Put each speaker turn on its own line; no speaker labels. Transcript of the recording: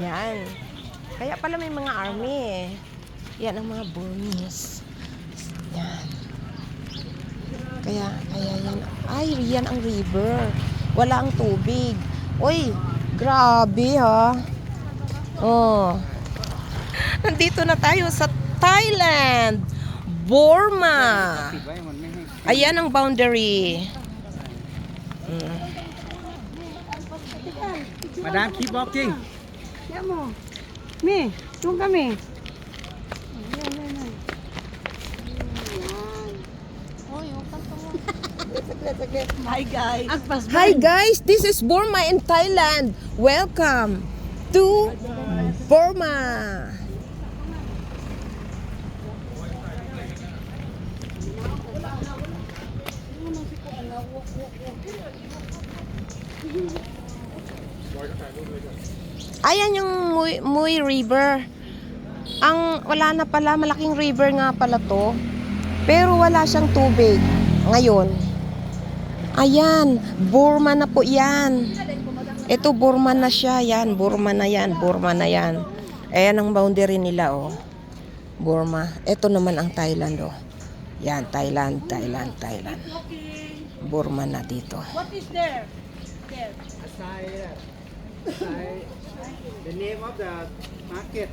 Yan. Kaya pala may mga army eh. Yan ang mga Burmese. Yan. Kaya, kaya yan. Ay, yan ang river. Wala ang tubig. Uy, grabe ha. Oh. Nandito na tayo sa Thailand. Burma. Ayan ang boundary. Mm.
Madam, keep walking.
Yan mo. Mi, doon kami. Hi guys. Agpas
Hi guys, this is Burma in Thailand. Welcome to Burma. Ayan yung Mui, Mui River. Ang wala na pala, malaking river nga pala to. Pero wala siyang tubig ngayon. Ayan, Burma na po yan. Ito Burma na siya, yan, Burma na yan, Burma na yan. Ayan ang boundary nila, oh. Burma. Ito naman ang Thailand, oh. Yan, Thailand, Thailand, Thailand. Burma na dito.
What is there? There.
The name of the market.